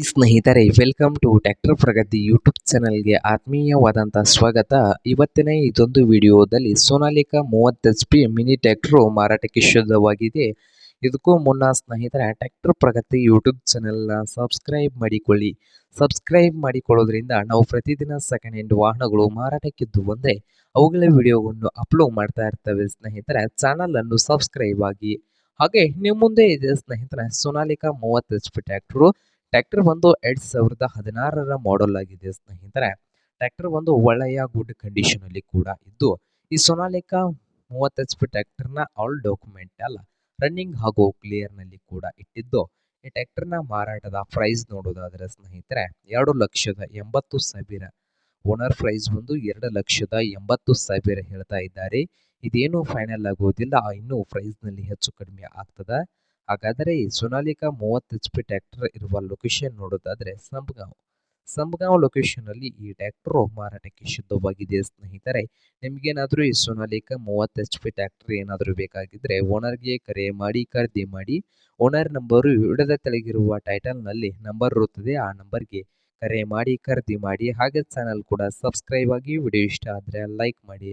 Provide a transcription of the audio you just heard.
ಈ ಸ್ನೇಹಿತರೆ, welcome to tractor Pragati YouTube ಚಾನಲ್ಗೆ ಆತ್ಮೀಯವಾದಂಥ ಸ್ವಾಗತ. ಇವತ್ತಿನ ಇದೊಂದು ವಿಡಿಯೋದಲ್ಲಿ ಸೋನಾಲಿಕಾ ಮೂವತ್ತು ಎಚ್ ಪಿ ಮಿನಿ ಟ್ಯಾಕ್ಟ್ರು ಮಾರಾಟಕ್ಕೆ ಶುದ್ಧವಾಗಿದೆ. ಇದಕ್ಕೂ ಮುನ್ನ ಸ್ನೇಹಿತರೆ, ಟ್ಯಾಕ್ಟರ್ ಪ್ರಗತಿ ಯೂಟ್ಯೂಬ್ ಚಾನೆಲ್ನ ಸಬ್ಸ್ಕ್ರೈಬ್ ಮಾಡಿಕೊಳ್ಳಿ. ಸಬ್ಸ್ಕ್ರೈಬ್ ಮಾಡಿಕೊಳ್ಳೋದ್ರಿಂದ ನಾವು ಪ್ರತಿದಿನ ಸೆಕೆಂಡ್ ಹ್ಯಾಂಡ್ ವಾಹನಗಳು ಮಾರಾಟಕ್ಕಿದ್ದು ಬಂದರೆ, ಅವುಗಳ ವಿಡಿಯೋವನ್ನು ಅಪ್ಲೋಡ್ ಮಾಡ್ತಾ ಇರ್ತವೆ ಸ್ನೇಹಿತರೆ. ಚಾನಲನ್ನು ಸಬ್ಸ್ಕ್ರೈಬ್ ಆಗಿ. ಹಾಗೆ ನಿಮ್ಮ ಮುಂದೆ ಇದೆ ಸ್ನೇಹಿತರೆ, ಸೋನಾಲಿಕಾ ಮೂವತ್ತು ಎಚ್ ಪಿ ಟ್ರ್ಯಾಕ್ಟರು ಟ್ರ್ಯಾಕ್ಟರ್ ಒಂದು ಎರಡ್ ಸಾವಿರದ ಹದಿನಾರರ ಮಾಡೆಲ್ ಆಗಿದೆ ಸ್ನೇಹಿತರೆ. ಟ್ರ್ಯಾಕ್ಟರ್ ಒಂದು ಒಳ್ಳೆಯ ಗುಡ್ ಕಂಡೀಷನ್ ಅಲ್ಲಿ ಕೂಡ ಇದ್ದು, ಈ ಸೊನಾಲಿಕಾ ಮೂವತ್ತು ಎಚ್ ಪಿ ಟ್ರ್ಯಾಕ್ಟರ್ನ ಆಲ್ ಡಾಕ್ಯುಮೆಂಟ್ ಅಲ್ಲ ರನ್ನಿಂಗ್ ಹಾಗೂ ಕ್ಲಿಯರ್ನಲ್ಲಿ ಕೂಡ ಇಟ್ಟಿದ್ದು. ಈ ಟ್ರ್ಯಾಕ್ಟರ್ನ ಮಾರಾಟದ ಪ್ರೈಸ್ ನೋಡೋದಾದ್ರೆ ಸ್ನೇಹಿತರೆ, ಎರಡು ಲಕ್ಷದ ಎಂಬತ್ತು ಸಾವಿರ. ಓನರ್ ಪ್ರೈಸ್ ಬಂದು ಎರಡು ಲಕ್ಷದ ಎಂಬತ್ತು ಸಾವಿರ ಹೇಳ್ತಾ ಇದ್ದಾರೆ. ಇದೇನು ಫೈನಲ್ ಆಗೋದಿಲ್ಲ, ಇನ್ನೂ ಪ್ರೈಸ್ನಲ್ಲಿ ಹೆಚ್ಚು ಕಡಿಮೆ ಆಗ್ತದ. ಹಾಗಾದರೆ ಈ ಸೋನಾಲಿಕಾ ಮೂವತ್ತು ಎಚ್ ಪಿ ಟ್ರ್ಯಾಕ್ಟರ್ ಇರುವ ಲೊಕೇಶನ್ ನೋಡೋದಾದರೆ ಸಂಬಗಾಂವ್ ಸಂಬಗಾಂವ್ ಲೊಕೇಶನ್ ಅಲ್ಲಿ ಈ ಟ್ಯಾಕ್ಟರು ಮಾರಾಟಕ್ಕೆ ಶುದ್ಧವಾಗಿದೆ ಸ್ನೇಹಿತರೆ. ನಿಮಗೇನಾದರೂ ಈ ಸೊನಾಲಿಕಾ ಮೂವತ್ತು ಎಚ್ ಪಿ ಟ್ಯಾಕ್ಟರ್ ಏನಾದರೂ ಬೇಕಾಗಿದ್ದರೆ ಓನರ್ಗೆ ಕರೆ ಮಾಡಿ, ಖರೀದಿ ಮಾಡಿ, ಓನರ್ ನಂಬರು ವಿಡದ ತೆಳಗಿರುವ ಟೈಟಲ್ನಲ್ಲಿ ನಂಬರ್ ಇರುತ್ತದೆ. ಆ ನಂಬರ್ಗೆ ಕರೆ ಮಾಡಿ, ಖರೀದಿ ಮಾಡಿ, ಹಾಗೆ ಚಾನಲ್ ಕೂಡ ಸಬ್ಸ್ಕ್ರೈಬ್ ಆಗಿ ವಿಡಿಯೋ ಇಷ್ಟ ಆದರೆ ಲೈಕ್ ಮಾಡಿ.